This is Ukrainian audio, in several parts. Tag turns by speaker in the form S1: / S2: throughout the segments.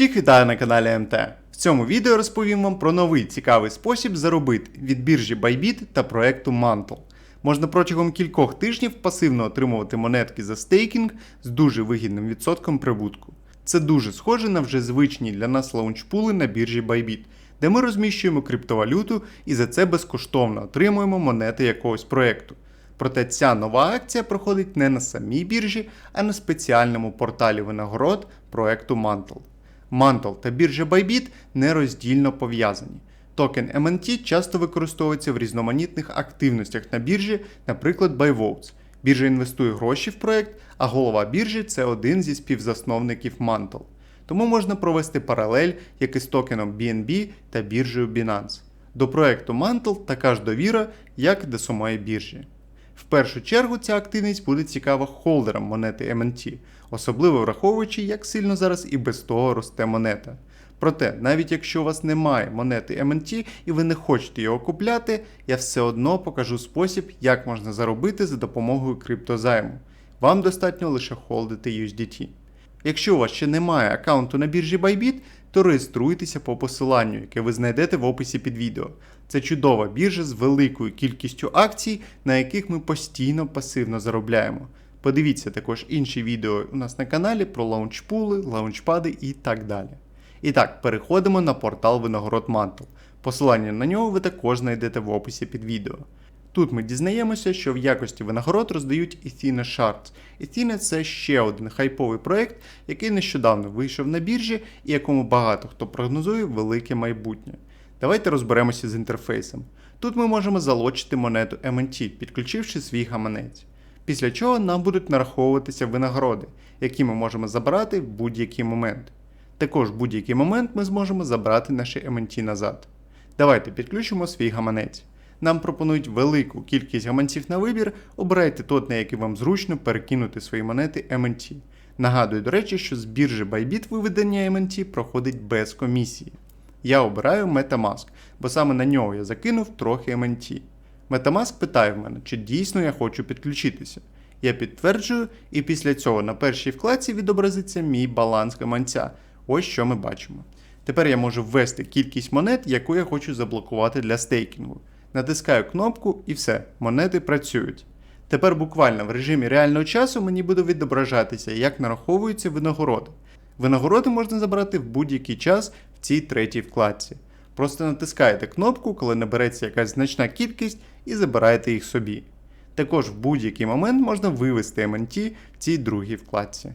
S1: Всіх вітаю на каналі МТ. В цьому відео розповім вам про новий цікавий спосіб заробити від біржі Bybit та проекту Mantle. Можна протягом кількох тижнів пасивно отримувати монетки за стейкінг з дуже вигідним відсотком прибутку. Це дуже схоже на вже звичні для нас лаунчпули на біржі Bybit, де ми розміщуємо криптовалюту і за це безкоштовно отримуємо монети якогось проекту. Проте ця нова акція проходить не на самій біржі, а на спеціальному порталі винагород проекту Mantle. Mantle та біржа Bybit нероздільно пов'язані. Токен MNT часто використовується в різноманітних активностях на біржі, наприклад, BuyVotes. Біржа інвестує гроші в проект, а голова біржі це один зі співзасновників Mantle. Тому можна провести паралель, як і з токеном BNB та біржею Binance. До проекту Mantle така ж довіра, як до самої біржі. В першу чергу ця активність буде цікава холдерам монети MNT, особливо враховуючи, як сильно зараз і без того росте монета. Проте, навіть якщо у вас немає монети MNT і ви не хочете його купляти, я все одно покажу спосіб, як можна заробити за допомогою криптозайму. Вам достатньо лише холдити USDT. Якщо у вас ще немає аккаунту на біржі Bybit, то реєструйтеся по посиланню, яке ви знайдете в описі під відео. Це чудова біржа з великою кількістю акцій, на яких ми постійно пасивно заробляємо. Подивіться також інші відео у нас на каналі про лаунчпули, лаунчпади і так далі. І так, переходимо на портал винагород Mantle. Посилання на нього ви також знайдете в описі під відео. Тут ми дізнаємося, що в якості винагород роздають Ethina Shards. Ethina – це ще один хайповий проект, який нещодавно вийшов на біржі і якому багато хто прогнозує велике майбутнє. Давайте розберемося з інтерфейсом. Тут ми можемо залочити монету MNT, підключивши свій гаманець. Після чого нам будуть нараховуватися винагороди, які ми можемо забрати в будь-який момент. Також в будь-який момент ми зможемо забрати наші MNT назад. Давайте підключимо свій гаманець. Нам пропонують велику кількість гаманців на вибір, обирайте той, на який вам зручно перекинути свої монети MNT. Нагадую, до речі, що з біржі Bybit виведення MNT проходить без комісії. Я обираю Metamask, бо саме на нього я закинув трохи MNT. Metamask питає в мене, чи дійсно я хочу підключитися. Я підтверджую, і після цього на першій вкладці відобразиться мій баланс гаманця. Ось що ми бачимо. Тепер я можу ввести кількість монет, яку я хочу заблокувати для стейкінгу. Натискаю кнопку і все, монети працюють. Тепер буквально в режимі реального часу мені буде відображатися, як нараховуються винагороди. Винагороди можна забрати в будь-який час в цій третій вкладці. Просто натискаєте кнопку, коли набереться якась значна кількість, і забираєте їх собі. Також в будь-який момент можна вивести MNT в цій другій вкладці.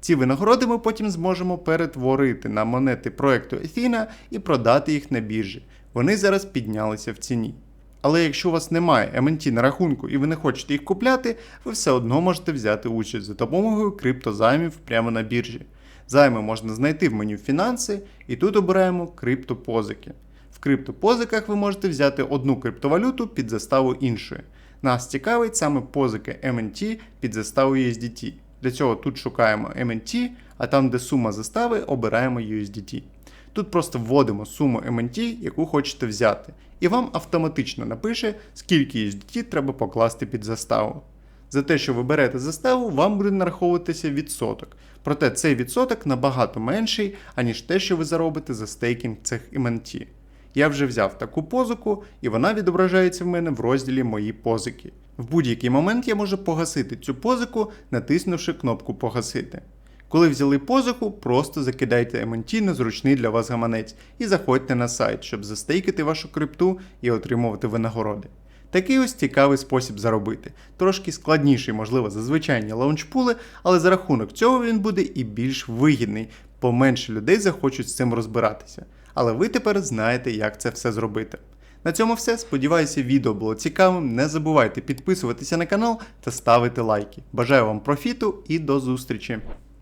S1: Ці винагороди ми потім зможемо перетворити на монети проекту Ethina і продати їх на біржі. Вони зараз піднялися в ціні. Але якщо у вас немає MNT на рахунку і ви не хочете їх купляти, ви все одно можете взяти участь за допомогою криптозаймів прямо на біржі. Займи можна знайти в меню фінанси і тут обираємо криптопозики. В криптопозиках ви можете взяти одну криптовалюту під заставу іншої. Нас цікавить саме позики MNT під заставу USDT. Для цього тут шукаємо MNT, а там, де сума застави, обираємо USDT. Тут просто вводимо суму MNT, яку хочете взяти, і вам автоматично напише, скільки USDT треба покласти під заставу. За те, що ви берете заставу, вам буде нараховуватися відсоток. Проте цей відсоток набагато менший, аніж те, що ви заробите за стейкінг цих MNT. Я вже взяв таку позику, і вона відображається в мене в розділі Мої позики. В будь-який момент я можу погасити цю позику, натиснувши кнопку Погасити. Коли взяли позику, просто закидайте MNT на зручний для вас гаманець і заходьте на сайт, щоб застейкати вашу крипту і отримувати винагороди. Такий ось цікавий спосіб заробити. Трошки складніший, можливо, за звичайні лаунчпули, але за рахунок цього він буде і більш вигідний, бо менше людей захочуть з цим розбиратися. Але ви тепер знаєте, як це все зробити. На цьому все. Сподіваюся, відео було цікавим. Не забувайте підписуватися на канал та ставити лайки. Бажаю вам профіту і до зустрічі!